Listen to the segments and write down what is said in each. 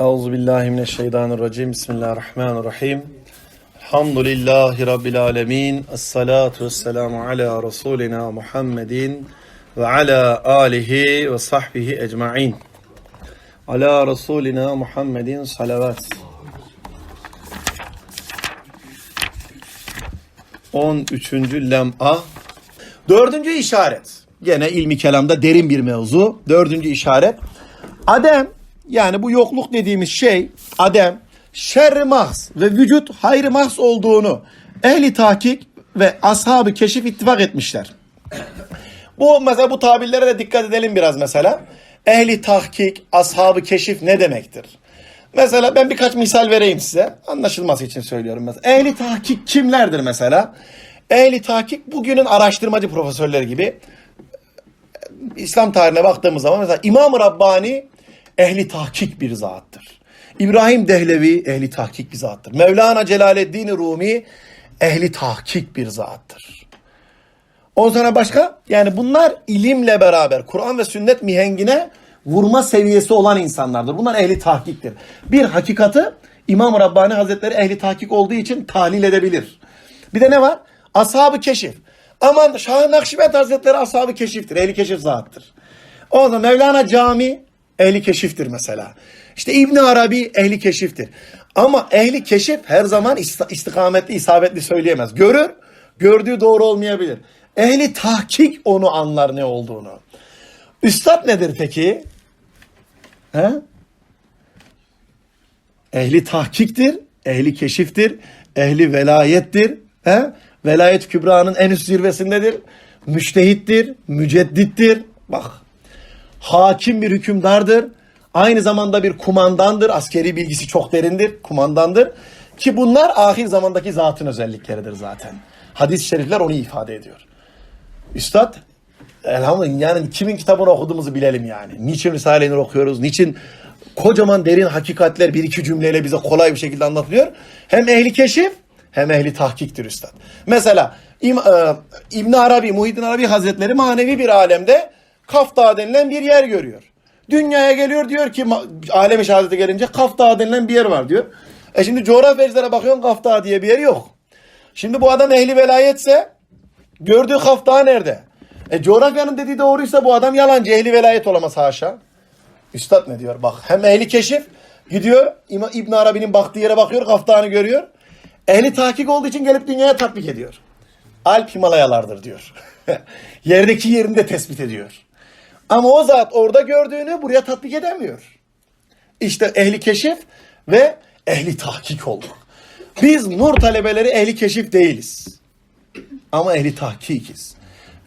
Euzu billahi mineşşeytanirracim. Bismillahirrahmanirrahim. Elhamdülillahi rabbil alamin. Essalatu vesselamu ala rasulina Muhammedin ve ala alihi ve sahbihi ecmaîn. Ala rasulina Muhammedin salavat. 13. lem'a. Dördüncü işaret. Gene ilmi kelamda derin bir mevzu. Dördüncü işaret. Adem yani bu yokluk dediğimiz şey Adem şerri mahz ve vücut hayrı mahz olduğunu ehli tahkik ve ashabı keşif ittifak etmişler. Bu mesela bu tabirlere de dikkat edelim biraz mesela. Ehli tahkik, ashabı keşif ne demektir? Mesela ben birkaç misal vereyim size. Anlaşılması için söylüyorum mesela. Ehli tahkik kimlerdir mesela? Ehli tahkik bugünün araştırmacı profesörleri gibi İslam tarihine baktığımız zaman mesela İmam-ı Rabbani ehli tahkik bir zattır. İbrahim Dehlevi ehli tahkik bir zattır. Mevlana Celaleddin Rumi ehli tahkik bir zattır. Ondan sonra başka yani bunlar ilimle beraber Kur'an ve sünnet mihengine vurma seviyesi olan insanlardır. Bunlar ehli tahkiktir. Bir hakikati İmam Rabbani Hazretleri ehli tahkik olduğu için tahlil edebilir. Bir de ne var? Ashab-ı keşif. Aman Şah-ı Nakşibend Hazretleri ashab-ı keşiftir. Ehli keşif zattır. O zaman Mevlana Cami ehli keşiftir mesela. İşte İbn Arabi ehli keşiftir. Ama ehli keşif her zaman ist- istikametli, isabetli söyleyemez. Görür, gördüğü doğru olmayabilir. Ehli tahkik onu anlar ne olduğunu. Üstad nedir peki? He? Ehli tahkiktir, ehli keşiftir, ehli velayettir. He? Velayet kübranın en üst zirvesindedir. Müştehittir, müceddittir. Bak, hakim bir hükümdardır. Aynı zamanda bir kumandandır. Askeri bilgisi çok derindir. Kumandandır. Ki bunlar ahir zamandaki zatın özellikleridir zaten. Hadis-i şerifler onu ifade ediyor. Üstad elhamdülillah yani kimin kitabını okuduğumuzu bilelim yani. Niçin Risale-i Nur okuyoruz? Niçin kocaman derin hakikatler bir iki cümleyle bize kolay bir şekilde anlatılıyor? Hem ehli keşif hem ehli tahkiktir üstad. Mesela İm- e, İbn Arabi, Muhyiddin Arabi Hazretleri manevi bir alemde Kaf Dağı denilen bir yer görüyor. Dünyaya geliyor diyor ki alemi şehadete gelince Kaf Dağı denilen bir yer var diyor. E şimdi coğrafyacılara bakıyorsun Kaf Dağı diye bir yer yok. Şimdi bu adam ehli velayetse gördüğü Kaf Dağı nerede? E coğrafyanın dediği doğruysa bu adam yalancı ehli velayet olamaz haşa. Üstad ne diyor? Bak hem ehli keşif gidiyor İbn Arabi'nin baktığı yere bakıyor Kaf Dağı'nı görüyor. Ehli tahkik olduğu için gelip dünyaya tatbik ediyor. Alp Himalayalardır diyor. Yerdeki yerini de tespit ediyor. Ama o zat orada gördüğünü buraya tatbik edemiyor. İşte ehli keşif ve ehli tahkik olduk. Biz nur talebeleri ehli keşif değiliz. Ama ehli tahkikiz.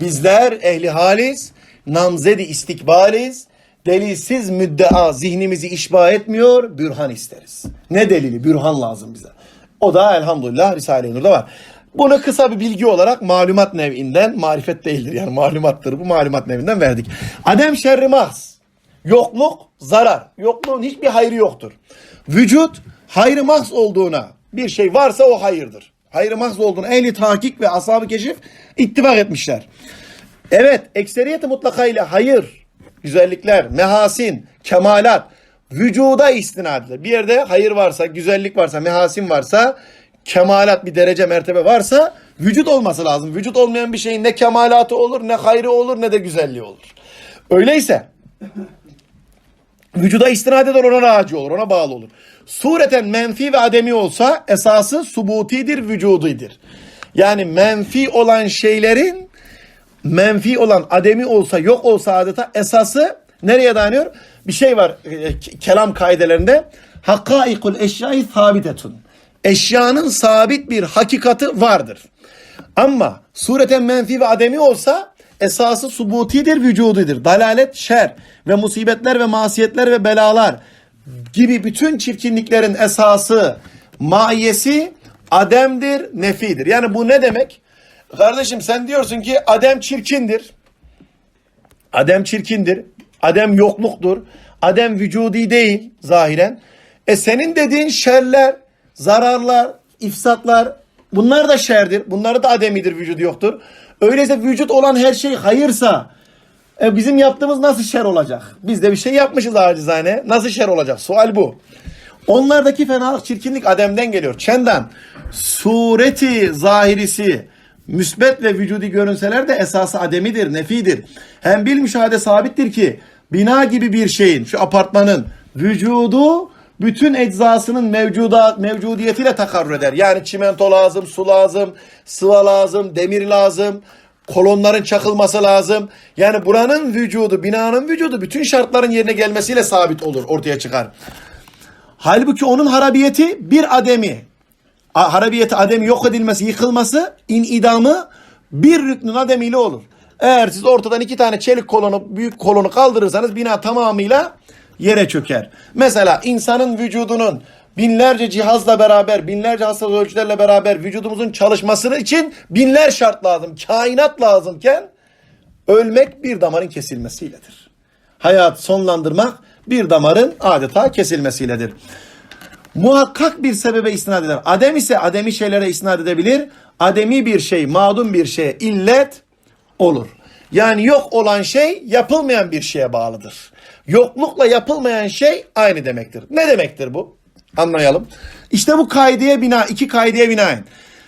Bizler ehli halis, namzedi istikbaliz, delilsiz müddea zihnimizi işba etmiyor, bürhan isteriz. Ne delili? Bürhan lazım bize. O da elhamdülillah Risale-i Nur'da var. Bunu kısa bir bilgi olarak malumat nevinden, marifet değildir yani malumattır bu malumat nevinden verdik. Adem şerri mahz. Yokluk zarar. Yokluğun hiçbir hayrı yoktur. Vücut hayrı mahz olduğuna bir şey varsa o hayırdır. Hayrı mahz olduğuna ehli tahkik ve ashab-ı keşif ittifak etmişler. Evet ekseriyeti mutlaka ile hayır, güzellikler, mehasin, kemalat vücuda istinad edilir. Bir yerde hayır varsa, güzellik varsa, mehasin varsa, kemalat bir derece mertebe varsa vücut olması lazım. Vücut olmayan bir şeyin ne kemalatı olur, ne hayrı olur, ne de güzelliği olur. Öyleyse vücuda istinad eder ona raci olur, ona bağlı olur. Sureten menfi ve ademi olsa esası subutidir, vücudidir. Yani menfi olan şeylerin menfi olan ademi olsa yok olsa adeta esası nereye dayanıyor? Bir şey var e, ke- kelam kaidelerinde. Hakaikul eşyai sabitetun. Eşyanın sabit bir hakikati vardır. Ama sureten menfi ve ademi olsa esası subutidir, vücududur. Dalalet, şer ve musibetler ve masiyetler ve belalar gibi bütün çirkinliklerin esası, maiyesi ademdir, nefidir. Yani bu ne demek? Kardeşim sen diyorsun ki Adem çirkindir. Adem çirkindir. Adem yokluktur. Adem vücudi değil zahiren. E senin dediğin şerler, zararlar, ifsatlar bunlar da şerdir. Bunları da ademidir, vücudu yoktur. Öyleyse vücut olan her şey hayırsa E bizim yaptığımız nasıl şer olacak? Biz de bir şey yapmışız acizane. Nasıl şer olacak? Sual bu. Onlardaki fenalık, çirkinlik Adem'den geliyor. Çendan sureti zahirisi müsbet ve vücudi görünseler de esası ademidir, nefidir. Hem bil müşahede sabittir ki bina gibi bir şeyin, şu apartmanın vücudu bütün eczasının mevcuda, mevcudiyetiyle takarrür eder. Yani çimento lazım, su lazım, sıva lazım, demir lazım, kolonların çakılması lazım. Yani buranın vücudu, binanın vücudu bütün şartların yerine gelmesiyle sabit olur, ortaya çıkar. Halbuki onun harabiyeti bir ademi. Harabiyeti ademi yok edilmesi, yıkılması, inidamı bir rüknün ademiyle olur. Eğer siz ortadan iki tane çelik kolonu, büyük kolonu kaldırırsanız bina tamamıyla yere çöker. Mesela insanın vücudunun binlerce cihazla beraber, binlerce hassas ölçülerle beraber vücudumuzun çalışmasını için binler şart lazım, kainat lazımken ölmek bir damarın kesilmesiyledir. Hayat sonlandırmak bir damarın adeta kesilmesiyledir. Muhakkak bir sebebe isnat eder. Adem ise ademi şeylere isnat edebilir. Ademi bir şey, madum bir şeye illet olur. Yani yok olan şey yapılmayan bir şeye bağlıdır. Yoklukla yapılmayan şey aynı demektir. Ne demektir bu? Anlayalım. İşte bu kaideye bina, iki kaideye binaen.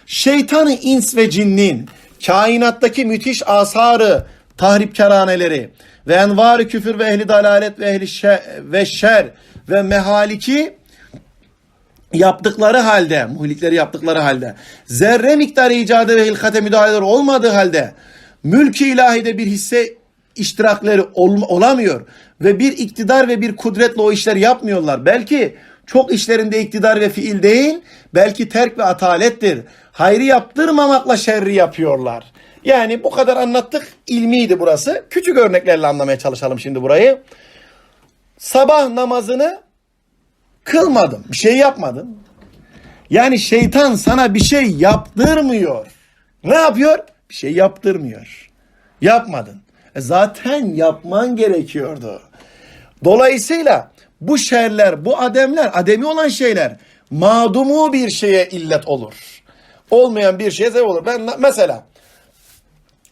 Şeytanı ins ve cinnin kainattaki müthiş asarı, tahripkaraneleri ve envar küfür ve ehli dalalet ve ehli şer, ve şer ve mehaliki yaptıkları halde, muhlikleri yaptıkları halde, zerre miktarı icadı ve hilkate müdahaleleri olmadığı halde, mülk-i ilahide bir hisse iştirakleri ol- olamıyor ve bir iktidar ve bir kudretle o işleri yapmıyorlar. Belki çok işlerinde iktidar ve fiil değil, belki terk ve atalettir. Hayrı yaptırmamakla şerri yapıyorlar. Yani bu kadar anlattık, ilmiydi burası. Küçük örneklerle anlamaya çalışalım şimdi burayı. Sabah namazını kılmadım. Bir şey yapmadım. Yani şeytan sana bir şey yaptırmıyor. Ne yapıyor? Bir şey yaptırmıyor. Yapmadın. E zaten yapman gerekiyordu. Dolayısıyla bu şerler, bu ademler, ademi olan şeyler madumu bir şeye illet olur. Olmayan bir şeye sebep olur. Ben mesela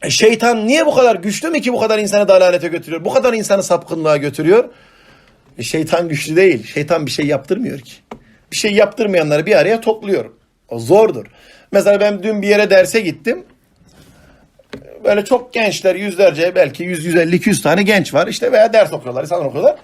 e, şeytan niye bu kadar güçlü mü ki bu kadar insanı dalalete götürüyor? Bu kadar insanı sapkınlığa götürüyor? E, şeytan güçlü değil. Şeytan bir şey yaptırmıyor ki. Bir şey yaptırmayanları bir araya topluyor. O zordur. Mesela ben dün bir yere derse gittim. Böyle çok gençler yüzlerce belki 100 150 200 tane genç var. İşte veya ders okuyorlar, insan okuyorlar.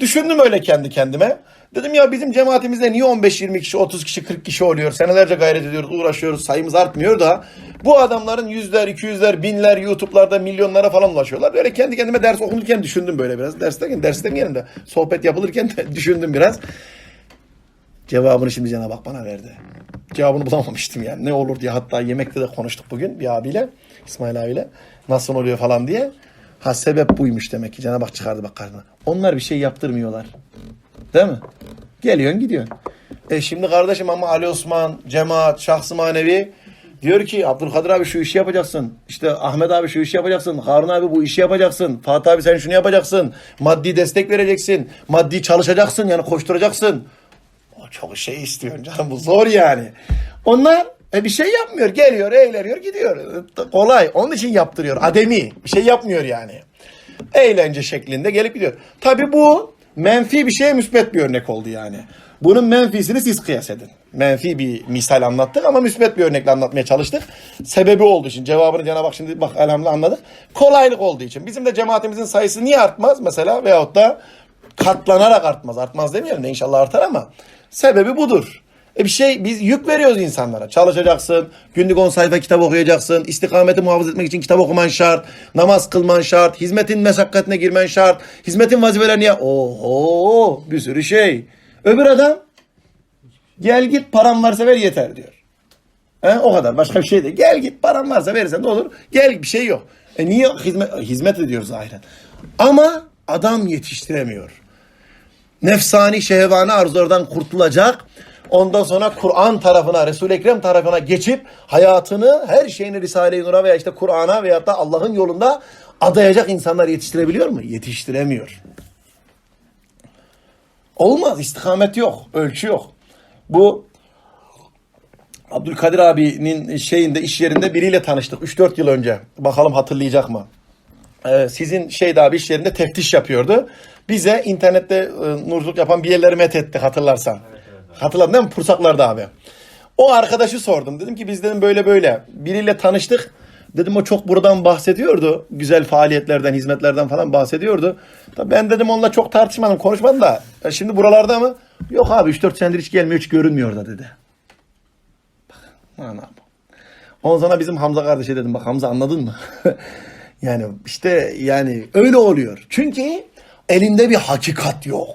Düşündüm öyle kendi kendime. Dedim ya bizim cemaatimizde niye 15-20 kişi, 30 kişi, 40 kişi oluyor? Senelerce gayret ediyoruz, uğraşıyoruz, sayımız artmıyor da bu adamların yüzler, 200'ler, binler YouTube'larda milyonlara falan ulaşıyorlar. Böyle kendi kendime ders okunurken düşündüm böyle biraz. Dersten, dersten yanında sohbet yapılırken de düşündüm biraz. Cevabını şimdi Cenab-ı Hak bana verdi. Cevabını bulamamıştım yani. Ne olur diye hatta yemekte de konuştuk bugün bir abiyle. İsmail abiyle. Nasıl oluyor falan diye. Ha sebep buymuş demek ki. Cenab-ı Hak çıkardı bak karnına. Onlar bir şey yaptırmıyorlar. Değil mi? Geliyorsun gidiyorsun. E şimdi kardeşim ama Ali Osman, cemaat, şahsı manevi diyor ki Abdülkadir abi şu işi yapacaksın. İşte Ahmet abi şu işi yapacaksın. Harun abi bu işi yapacaksın. Fatih abi sen şunu yapacaksın. Maddi destek vereceksin. Maddi çalışacaksın yani koşturacaksın. O çok şey istiyor canım bu zor yani. Onlar e, bir şey yapmıyor. Geliyor, eğleniyor, gidiyor. Kolay. Onun için yaptırıyor. Ademi. Bir şey yapmıyor yani. Eğlence şeklinde gelip gidiyor. Tabi bu menfi bir şeye müsbet bir örnek oldu yani. Bunun menfisini siz kıyas edin. Menfi bir misal anlattık ama müsbet bir örnekle anlatmaya çalıştık. Sebebi olduğu için cevabını Cenab-ı Hak şimdi bak elhamdülillah anladık. Kolaylık olduğu için. Bizim de cemaatimizin sayısı niye artmaz mesela veyahut da katlanarak artmaz. Artmaz demeyelim de inşallah artar ama sebebi budur. E bir şey biz yük veriyoruz insanlara. Çalışacaksın, günlük 10 sayfa kitap okuyacaksın, istikameti muhafaza etmek için kitap okuman şart, namaz kılman şart, hizmetin mesakkatine girmen şart, hizmetin vazifelerini ya oho bir sürü şey. Öbür adam gel git param varsa ver yeter diyor. He, o kadar başka bir şey değil. Gel git param varsa verirsen ne olur. Gel bir şey yok. E niye hizmet, hizmet ediyoruz zahiren. Ama adam yetiştiremiyor nefsani şehvani arzulardan kurtulacak. Ondan sonra Kur'an tarafına, Resul-i Ekrem tarafına geçip hayatını, her şeyini Risale-i Nur'a veya işte Kur'an'a veya da Allah'ın yolunda adayacak insanlar yetiştirebiliyor mu? Yetiştiremiyor. Olmaz. istikamet yok. Ölçü yok. Bu Abdülkadir abinin şeyinde iş yerinde biriyle tanıştık 3-4 yıl önce. Bakalım hatırlayacak mı? e, sizin şeyde abi iş yerinde teftiş yapıyordu. Bize internette e, nurculuk yapan bir yerleri met etti hatırlarsan. Hatırladın değil mi? Pursaklarda abi. O arkadaşı sordum. Dedim ki biz dedim böyle böyle. Biriyle tanıştık. Dedim o çok buradan bahsediyordu. Güzel faaliyetlerden, hizmetlerden falan bahsediyordu. Tabii ben dedim onunla çok tartışmadım, konuşmadım da. "Ya şimdi buralarda mı? Yok abi 3-4 senedir hiç gelmiyor, hiç görünmüyor da dedi. Bak, ana bu. Ondan sonra bizim Hamza kardeşe dedim bak Hamza anladın mı? yani işte yani öyle oluyor. Çünkü elinde bir hakikat yok.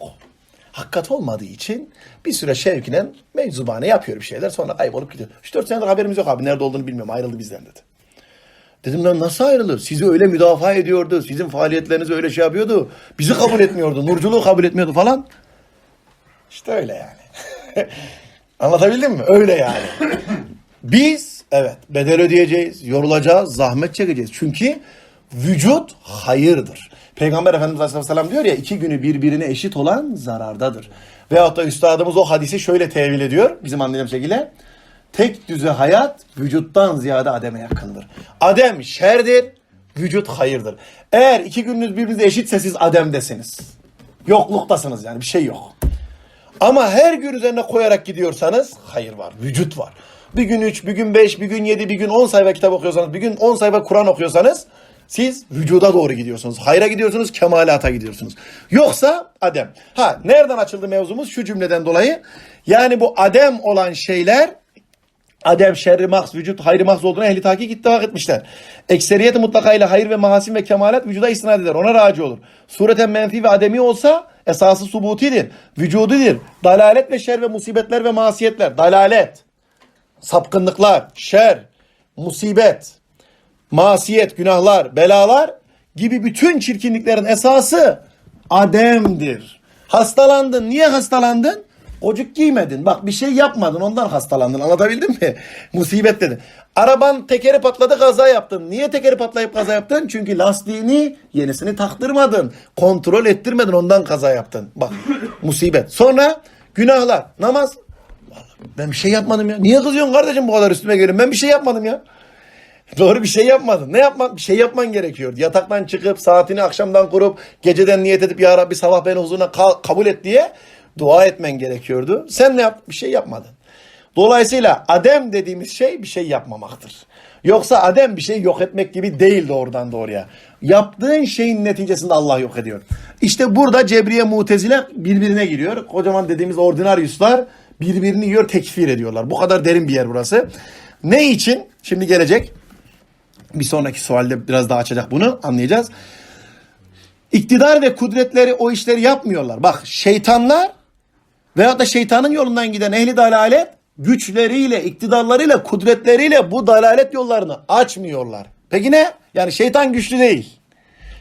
Hakikat olmadığı için bir süre şevkine meczubane yapıyor bir şeyler sonra kaybolup gidiyor. 3-4 senedir haberimiz yok abi nerede olduğunu bilmiyorum ayrıldı bizden dedi. Dedim lan nasıl ayrılır? Sizi öyle müdafaa ediyordu. Sizin faaliyetlerinizi öyle şey yapıyordu. Bizi kabul etmiyordu. Nurculuğu kabul etmiyordu falan. İşte öyle yani. Anlatabildim mi? Öyle yani. Biz evet bedel ödeyeceğiz, yorulacağız, zahmet çekeceğiz. Çünkü vücut hayırdır. Peygamber Efendimiz Aleyhisselam diyor ya iki günü birbirine eşit olan zarardadır. Veyahut da üstadımız o hadisi şöyle tevil ediyor bizim anladığımız şekilde. Tek düze hayat vücuttan ziyade ademe yakındır. Adem şerdir, vücut hayırdır. Eğer iki gününüz birbirinize eşitse siz ademdesiniz. Yokluktasınız yani bir şey yok. Ama her gün üzerine koyarak gidiyorsanız hayır var, vücut var. Bir gün 3, bir gün 5, bir gün 7, bir gün 10 sayfa kitap okuyorsanız, bir gün 10 sayfa Kur'an okuyorsanız siz vücuda doğru gidiyorsunuz. Hayra gidiyorsunuz, kemalata gidiyorsunuz. Yoksa adem. Ha nereden açıldı mevzumuz? Şu cümleden dolayı. Yani bu adem olan şeyler Adem şerri mahz, vücut hayrı mahz olduğuna ehli tahkik ittifak etmişler. Ekseriyeti mutlaka ile hayır ve mahasin ve kemalat vücuda istinad eder. Ona raci olur. Sureten menfi ve ademi olsa esası subutidir. Vücudidir. Dalalet ve şer ve musibetler ve masiyetler. Dalalet, sapkınlıklar, şer, musibet, masiyet, günahlar, belalar gibi bütün çirkinliklerin esası ademdir. Hastalandın. Niye hastalandın? Ocuk giymedin. Bak bir şey yapmadın ondan hastalandın. Anlatabildim mi? Musibet dedin. Araban tekeri patladı kaza yaptın. Niye tekeri patlayıp kaza yaptın? Çünkü lastiğini yenisini taktırmadın. Kontrol ettirmedin ondan kaza yaptın. Bak musibet. Sonra günahlar. Namaz. Vallahi ben bir şey yapmadım ya. Niye kızıyorsun kardeşim bu kadar üstüme gelin? Ben bir şey yapmadım ya. Doğru bir şey yapmadın. Ne yapman? Bir şey yapman gerekiyor. Yataktan çıkıp saatini akşamdan kurup geceden niyet edip ya Rabbi sabah beni huzuruna ka- kabul et diye dua etmen gerekiyordu. Sen ne yap? Bir şey yapmadın. Dolayısıyla adem dediğimiz şey bir şey yapmamaktır. Yoksa adem bir şey yok etmek gibi değil doğrudan doğruya. Yaptığın şeyin neticesinde Allah yok ediyor. İşte burada Cebriye Mutezile birbirine giriyor. Kocaman dediğimiz ordinaryuslar birbirini yiyor tekfir ediyorlar. Bu kadar derin bir yer burası. Ne için? Şimdi gelecek. Bir sonraki sualde biraz daha açacak bunu anlayacağız. İktidar ve kudretleri o işleri yapmıyorlar. Bak şeytanlar veyahut da şeytanın yolundan giden ehli dalalet güçleriyle, iktidarlarıyla, kudretleriyle bu dalalet yollarını açmıyorlar. Peki ne? Yani şeytan güçlü değil.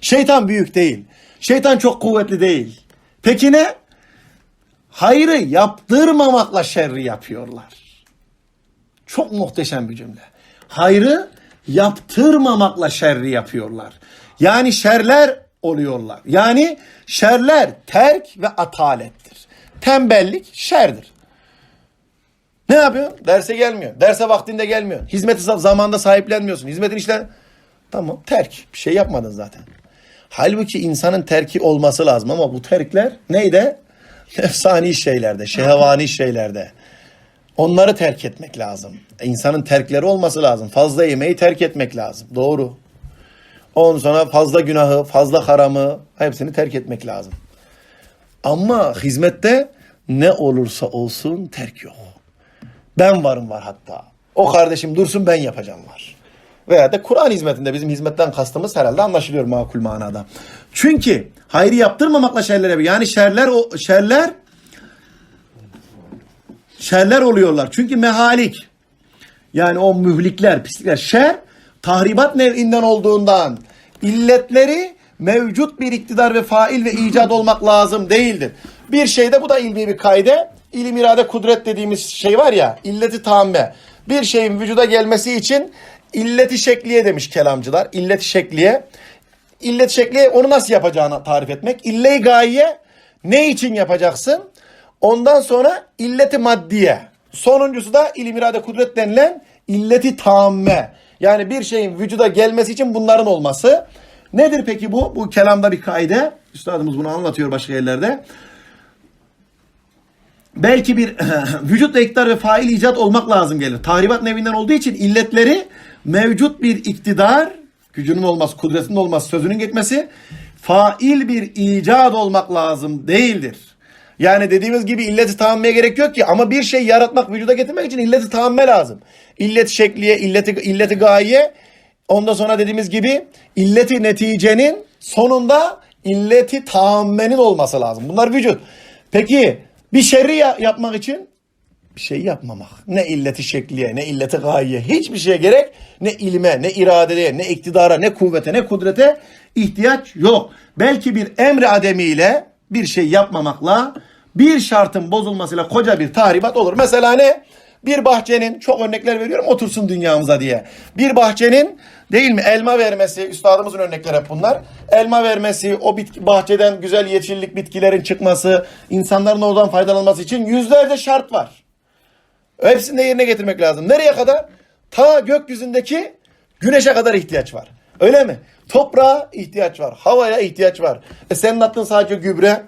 Şeytan büyük değil. Şeytan çok kuvvetli değil. Peki ne? Hayrı yaptırmamakla şerri yapıyorlar. Çok muhteşem bir cümle. Hayrı yaptırmamakla şerri yapıyorlar. Yani şerler oluyorlar. Yani şerler terk ve atalettir. Tembellik şerdir. Ne yapıyor? Derse gelmiyor. Derse vaktinde gelmiyor. Hizmeti zamanda sahiplenmiyorsun. Hizmetin işler... Tamam terk. Bir şey yapmadın zaten. Halbuki insanın terki olması lazım ama bu terkler neyde? Nefsani şeylerde, şehvani şeylerde. Onları terk etmek lazım. İnsanın terkleri olması lazım. Fazla yemeği terk etmek lazım. Doğru. Ondan sonra fazla günahı, fazla haramı hepsini terk etmek lazım. Ama hizmette ne olursa olsun terk yok. Ben varım var hatta. O kardeşim dursun ben yapacağım var. Veya da Kur'an hizmetinde bizim hizmetten kastımız herhalde anlaşılıyor makul manada. Çünkü hayrı yaptırmamakla şerlere yani şerler o şerler şerler oluyorlar. Çünkü mehalik yani o mühlikler, pislikler şer tahribat nev'inden olduğundan illetleri mevcut bir iktidar ve fail ve icat olmak lazım değildir. Bir şeyde bu da ilmi bir kaide. İlim irade kudret dediğimiz şey var ya illeti tamme. Bir şeyin vücuda gelmesi için illeti şekliye demiş kelamcılar. İlleti şekliye. İllet şekliye onu nasıl yapacağını tarif etmek. İlle-i ne için yapacaksın? Ondan sonra illeti maddiye. Sonuncusu da ilim irade kudret denilen illeti tamme. Yani bir şeyin vücuda gelmesi için bunların olması. Nedir peki bu? Bu kelamda bir kaide. Üstadımız bunu anlatıyor başka yerlerde. Belki bir vücut iktidar ve fail icat olmak lazım gelir. Tahribat nevinden olduğu için illetleri mevcut bir iktidar, gücünün olması, kudretinin olması, sözünün geçmesi, fail bir icat olmak lazım değildir. Yani dediğimiz gibi illeti tahammüye gerek yok ki ama bir şey yaratmak, vücuda getirmek için illeti tahammü lazım. İllet şekliye, illeti, illeti gaye, ondan sonra dediğimiz gibi illeti neticenin sonunda illeti tahammenin olması lazım. Bunlar vücut. Peki bir şerri ya- yapmak için bir şey yapmamak. Ne illeti şekliye, ne illeti gaye, hiçbir şeye gerek ne ilme, ne iradeye, ne iktidara, ne kuvvete, ne kudrete ihtiyaç yok. Belki bir emri ademiyle bir şey yapmamakla bir şartın bozulmasıyla koca bir tahribat olur. Mesela ne? Bir bahçenin, çok örnekler veriyorum otursun dünyamıza diye. Bir bahçenin değil mi elma vermesi, üstadımızın örnekleri hep bunlar. Elma vermesi, o bitki, bahçeden güzel yeşillik bitkilerin çıkması, insanların oradan faydalanması için yüzlerce şart var. Hepsini de yerine getirmek lazım. Nereye kadar? Ta gökyüzündeki güneşe kadar ihtiyaç var. Öyle mi? Toprağa ihtiyaç var. Havaya ihtiyaç var. E senin attığın sadece gübre.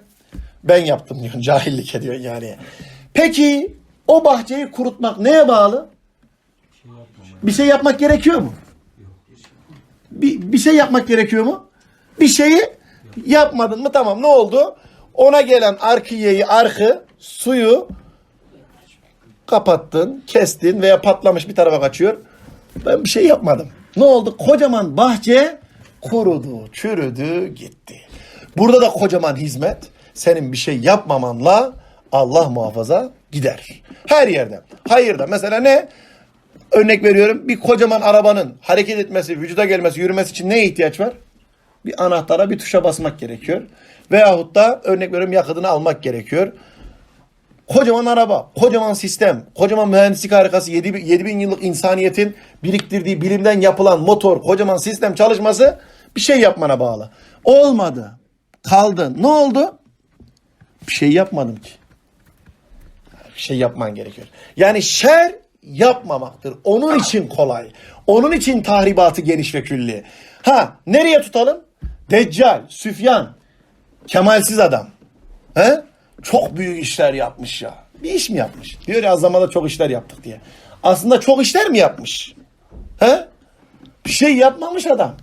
Ben yaptım diyorsun. Cahillik ediyorsun yani. Peki o bahçeyi kurutmak neye bağlı? Bir şey yapmak gerekiyor mu? Bir, bir şey yapmak gerekiyor mu? Bir şeyi yapmadın mı tamam ne oldu? Ona gelen arkiyeyi, arkı, suyu kapattın, kestin veya patlamış bir tarafa kaçıyor. Ben bir şey yapmadım. Ne oldu? Kocaman bahçe kurudu, çürüdü, gitti. Burada da kocaman hizmet senin bir şey yapmamanla Allah muhafaza gider. Her yerde. Hayır da mesela ne? Örnek veriyorum bir kocaman arabanın hareket etmesi, vücuda gelmesi, yürümesi için neye ihtiyaç var? Bir anahtara bir tuşa basmak gerekiyor. Veyahut da örnek veriyorum yakıtını almak gerekiyor. Kocaman araba, kocaman sistem, kocaman mühendislik harikası, 7 bin yıllık insaniyetin biriktirdiği bilimden yapılan motor, kocaman sistem çalışması bir şey yapmana bağlı. Olmadı. Kaldın. Ne oldu? Bir şey yapmadım ki. Bir şey yapman gerekiyor. Yani şer yapmamaktır. Onun için kolay. Onun için tahribatı geniş ve külli. Ha nereye tutalım? Deccal, Süfyan, Kemalsiz adam. He? Çok büyük işler yapmış ya. Bir iş mi yapmış? Diyor ya zamanda çok işler yaptık diye. Aslında çok işler mi yapmış? He? Bir şey yapmamış adam.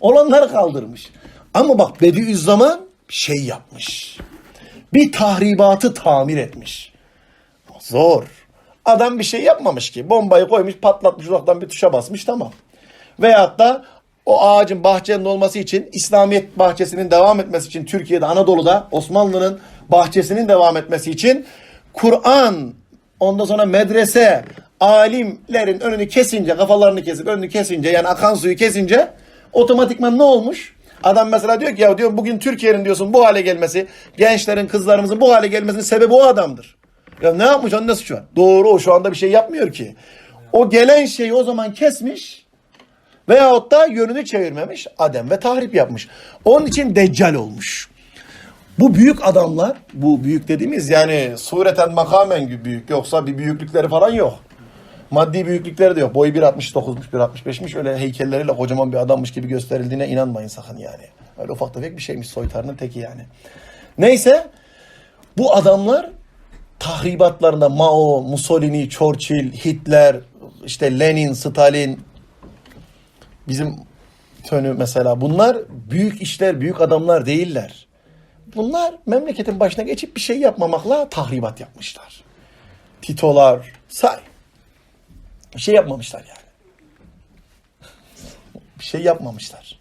Olanları kaldırmış. Ama bak Bediüzzaman şey yapmış. Bir tahribatı tamir etmiş. Zor. Adam bir şey yapmamış ki. Bombayı koymuş, patlatmış, uzaktan bir tuşa basmış tamam. Veyahut da o ağacın bahçenin olması için, İslamiyet bahçesinin devam etmesi için Türkiye'de, Anadolu'da Osmanlı'nın bahçesinin devam etmesi için Kur'an, ondan sonra medrese, alimlerin önünü kesince, kafalarını kesip önünü kesince yani akan suyu kesince otomatikman ne olmuş? Adam mesela diyor ki ya diyor bugün Türkiye'nin diyorsun bu hale gelmesi, gençlerin, kızlarımızın bu hale gelmesinin sebebi o adamdır. Ya ne yapmış onun ne suçu var? Doğru o şu anda bir şey yapmıyor ki. O gelen şeyi o zaman kesmiş veyahut da yönünü çevirmemiş adem ve tahrip yapmış. Onun için deccal olmuş. Bu büyük adamlar, bu büyük dediğimiz yani sureten makamen büyük yoksa bir büyüklükleri falan yok. Maddi büyüklükleri de yok. Boyu 1.69'muş, 1.65'miş. Öyle heykelleriyle kocaman bir adammış gibi gösterildiğine inanmayın sakın yani. Öyle ufak tefek bir şeymiş soytarının teki yani. Neyse bu adamlar tahribatlarında Mao, Mussolini, Churchill, Hitler, işte Lenin, Stalin, bizim tönü mesela bunlar büyük işler, büyük adamlar değiller. Bunlar memleketin başına geçip bir şey yapmamakla tahribat yapmışlar. Titolar, say. Bir şey yapmamışlar yani. Bir şey yapmamışlar.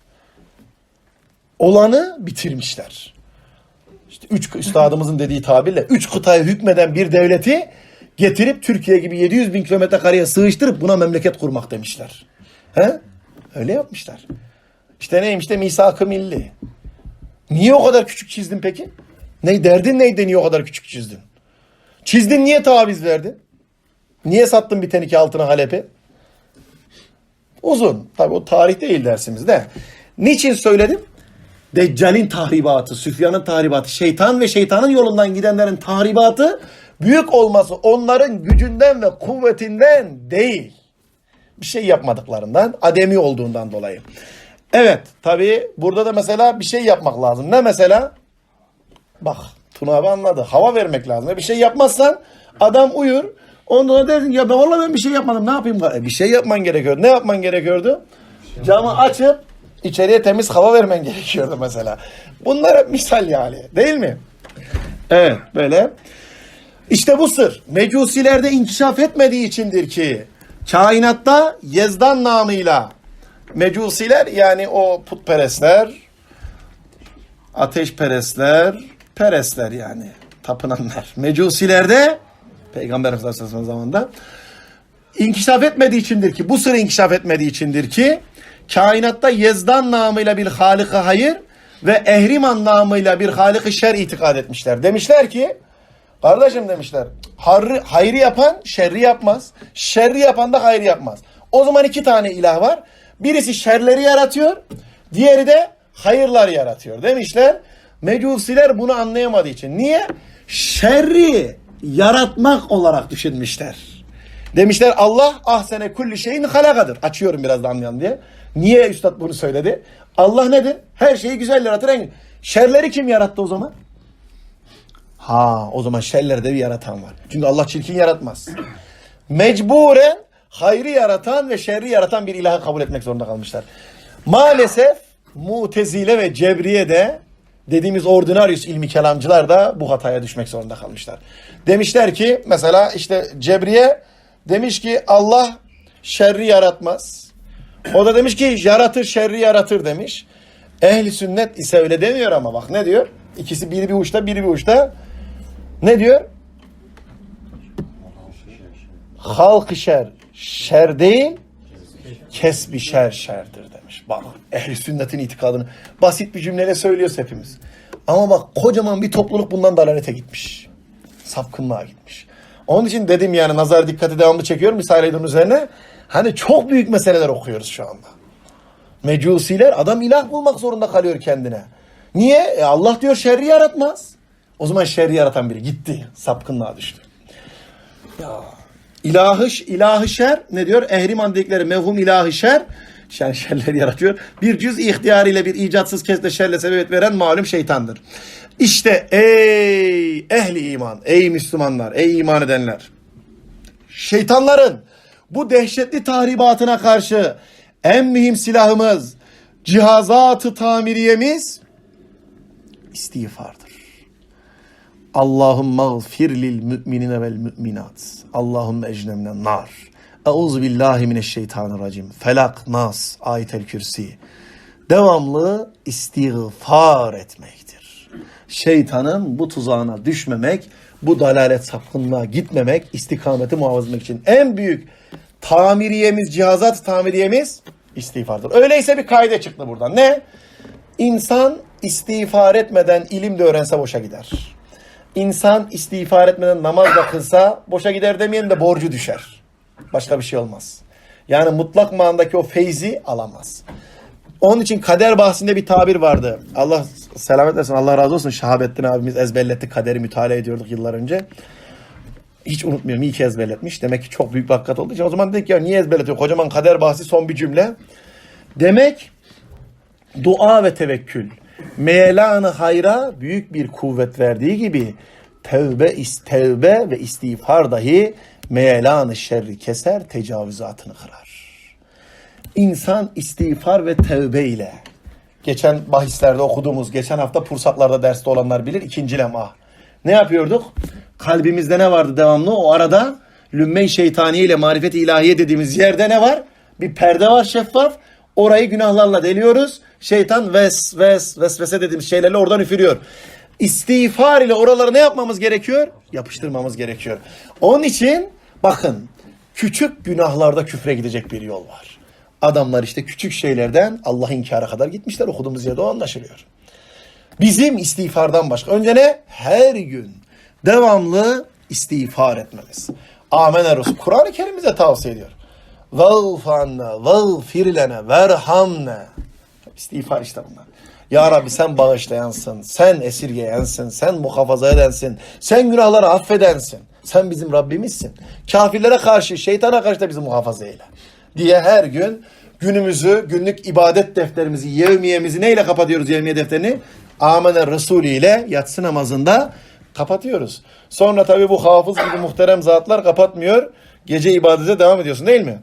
Olanı bitirmişler. İşte üç üstadımızın dediği tabirle üç kıtaya hükmeden bir devleti getirip Türkiye gibi 700 bin kilometre kareye sığıştırıp buna memleket kurmak demişler. He? Öyle yapmışlar. İşte neymiş de misak-ı milli. Niye o kadar küçük çizdin peki? Ne derdin neydi niye o kadar küçük çizdin? Çizdin niye taviz verdin? Niye sattın bir tenike altına Halep'i? Uzun. Tabii o tarih değil dersimizde. Niçin söyledim? Deccal'in tahribatı, Süfyan'ın tahribatı, şeytan ve şeytanın yolundan gidenlerin tahribatı büyük olması onların gücünden ve kuvvetinden değil. Bir şey yapmadıklarından, ademi olduğundan dolayı. Evet tabii burada da mesela bir şey yapmak lazım. Ne mesela? Bak Tuna abi anladı. Hava vermek lazım. Bir şey yapmazsan adam uyur. Ondan sonra dersin ya ben vallahi ben bir şey yapmadım. Ne yapayım? E, bir şey yapman gerekiyordu. Ne yapman gerekiyordu? Camı açıp içeriye temiz hava vermen gerekiyordu mesela. Bunlar hep misal yani. Değil mi? Evet böyle. İşte bu sır mecusilerde inkişaf etmediği içindir ki kainatta Yezdan namıyla mecusiler yani o putperestler, ateşperestler, perestler yani tapınanlar. Mecusilerde Peygamber Efendimiz zamanında inkişaf etmediği içindir ki bu sır inkişaf etmediği içindir ki kainatta Yezdan namıyla bir Halık-ı hayır ve Ehriman namıyla bir Halık-ı şer itikad etmişler. Demişler ki kardeşim demişler harri, hayrı yapan şerri yapmaz. Şerri yapan da hayrı yapmaz. O zaman iki tane ilah var. Birisi şerleri yaratıyor. Diğeri de hayırlar yaratıyor demişler. Mecusiler bunu anlayamadığı için. Niye? Şerri yaratmak olarak düşünmüşler. Demişler Allah ahsene kulli şeyin halakadır. Açıyorum biraz da anlayalım diye. Niye üstad bunu söyledi? Allah nedir? Her şeyi güzel yaratır. En... Şerleri kim yarattı o zaman? Ha o zaman şerlerde bir yaratan var. Çünkü Allah çirkin yaratmaz. Mecburen hayrı yaratan ve şerri yaratan bir ilahı kabul etmek zorunda kalmışlar. Maalesef Mutezile ve Cebriye de dediğimiz ordinarius ilmi kelamcılar da bu hataya düşmek zorunda kalmışlar. Demişler ki mesela işte Cebriye demiş ki Allah şerri yaratmaz. O da demiş ki yaratır şerri yaratır demiş. Ehli sünnet ise öyle demiyor ama bak ne diyor? İkisi biri bir uçta biri bir uçta. Ne diyor? Halk şer şer değil kesbi şer şerdir demiş. Bak ehli sünnetin itikadını basit bir cümleyle söylüyoruz hepimiz. Ama bak kocaman bir topluluk bundan dalalete gitmiş. Sapkınlığa gitmiş. Onun için dedim yani nazar dikkati devamlı çekiyorum Risale-i üzerine. Hani çok büyük meseleler okuyoruz şu anda. Mecusiler adam ilah bulmak zorunda kalıyor kendine. Niye? E Allah diyor şerri yaratmaz. O zaman şerri yaratan biri gitti. Sapkınlığa düştü. Ya ilahı, ilahı şer ne diyor? Ehriman dedikleri mevhum ilahı şer yani şerleri yaratıyor. Bir cüz ihtiyarıyla bir icatsız kesle şerle sebebiyet veren malum şeytandır. İşte ey ehli iman, ey Müslümanlar, ey iman edenler. Şeytanların bu dehşetli tahribatına karşı en mühim silahımız, cihazatı tamiriyemiz istiğfardır. Allahümme gfir lil müminine vel müminat. Allahümme ecnemnen nar. Euzu billahi mineşşeytanirracim. Felak, Nas, Ayetel Kürsi. Devamlı istiğfar etmektir. Şeytanın bu tuzağına düşmemek, bu dalalet sapkınlığa gitmemek, istikameti muhafaza etmek için en büyük tamiriyemiz, cihazat tamiriyemiz istiğfardır. Öyleyse bir kaide çıktı buradan. Ne? İnsan istiğfar etmeden ilim de öğrense boşa gider. İnsan istiğfar etmeden namaz da kılsa boşa gider demeyelim de borcu düşer. Başka bir şey olmaz. Yani mutlak manadaki o feyzi alamaz. Onun için kader bahsinde bir tabir vardı. Allah selamet versin, Allah razı olsun. Şahabettin abimiz ezberletti. Kaderi mütalaa ediyorduk yıllar önce. Hiç unutmuyorum. İyi ki ezberletmiş. Demek ki çok büyük bir hakikat olduğu için. O zaman dedik ya niye ezberletiyor? Kocaman kader bahsi son bir cümle. Demek dua ve tevekkül meyelanı hayra büyük bir kuvvet verdiği gibi tevbe, istevbe ve istiğfar dahi meyelanı şerri keser, tecavüzatını kırar. İnsan istiğfar ve tevbe ile geçen bahislerde okuduğumuz, geçen hafta Pursaklar'da derste olanlar bilir ikinci lemah. Ne yapıyorduk? Kalbimizde ne vardı devamlı? O arada lümme-i şeytaniye ile marifet ilahiye dediğimiz yerde ne var? Bir perde var şeffaf. Orayı günahlarla deliyoruz. Şeytan ves ves vesvese dediğimiz şeylerle oradan üfürüyor. İstiğfar ile oraları ne yapmamız gerekiyor? Yapıştırmamız gerekiyor. Onun için bakın küçük günahlarda küfre gidecek bir yol var. Adamlar işte küçük şeylerden Allah inkara kadar gitmişler. Okuduğumuz yerde o anlaşılıyor. Bizim istiğfardan başka. Önce ne? Her gün devamlı istiğfar etmemiz. Amener Resul. Kur'an-ı Kerim bize tavsiye ediyor. Vâgfanna, vâgfirlene, verhamne. İstiğfar işte bunlar. Ya Rabbi sen bağışlayansın, sen esirgeyensin, sen muhafaza edensin, sen günahları affedensin. Sen bizim Rabbimizsin. Kafirlere karşı, şeytana karşı da bizi muhafaza eyle. Diye her gün günümüzü, günlük ibadet defterimizi, yevmiyemizi neyle kapatıyoruz yevmiye defterini? Amene Resulü ile yatsı namazında kapatıyoruz. Sonra tabii bu hafız gibi muhterem zatlar kapatmıyor. Gece ibadete devam ediyorsun değil mi?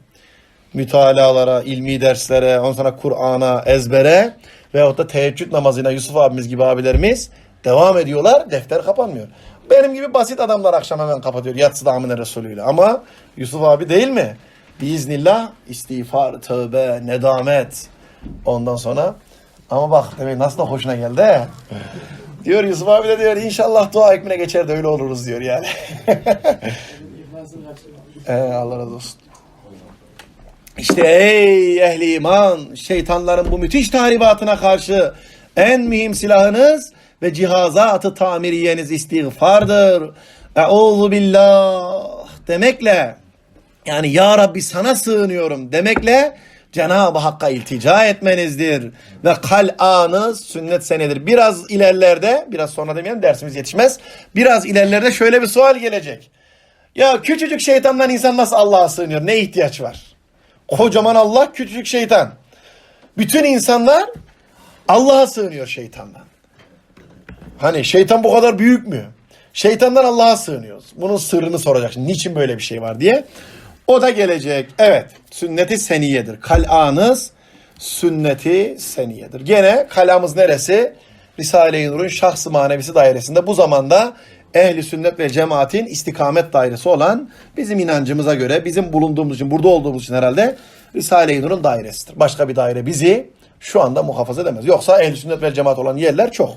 Mütalalara, ilmi derslere, ondan sonra Kur'an'a, ezbere veyahut da teheccüd namazına Yusuf abimiz gibi abilerimiz devam ediyorlar. Defter kapanmıyor. Benim gibi basit adamlar akşam hemen kapatıyor. Yatsıda amine Resulü'yle. Ama Yusuf abi değil mi? Biiznillah istiğfar, tövbe, nedamet. Ondan sonra ama bak demek nasıl da hoşuna geldi he? Diyor Yusuf abi de diyor inşallah dua hükmüne geçer de öyle oluruz diyor yani. ee, Allah razı olsun. İşte ey ehli iman şeytanların bu müthiş tahribatına karşı en mühim silahınız ve cihazatı tamiriyeniz istiğfardır. Euzu billah demekle yani ya Rabbi sana sığınıyorum demekle Cenab-ı Hakk'a iltica etmenizdir. Ve kal'anız sünnet senedir. Biraz ilerlerde, biraz sonra demeyelim dersimiz yetişmez. Biraz ilerlerde şöyle bir sual gelecek. Ya küçücük şeytandan insan nasıl Allah'a sığınıyor? Ne ihtiyaç var? Kocaman Allah, küçücük şeytan. Bütün insanlar Allah'a sığınıyor şeytandan. Hani şeytan bu kadar büyük mü? Şeytandan Allah'a sığınıyoruz. Bunun sırrını soracak. Niçin böyle bir şey var diye. O da gelecek. Evet. Sünneti seniyedir. Kal'anız sünneti seniyedir. Gene kalamız neresi? Risale-i Nur'un şahs-ı manevisi dairesinde bu zamanda ehli sünnet ve cemaatin istikamet dairesi olan bizim inancımıza göre bizim bulunduğumuz için burada olduğumuz için herhalde Risale-i Nur'un dairesidir. Başka bir daire bizi şu anda muhafaza edemez. Yoksa ehli sünnet ve cemaat olan yerler çok.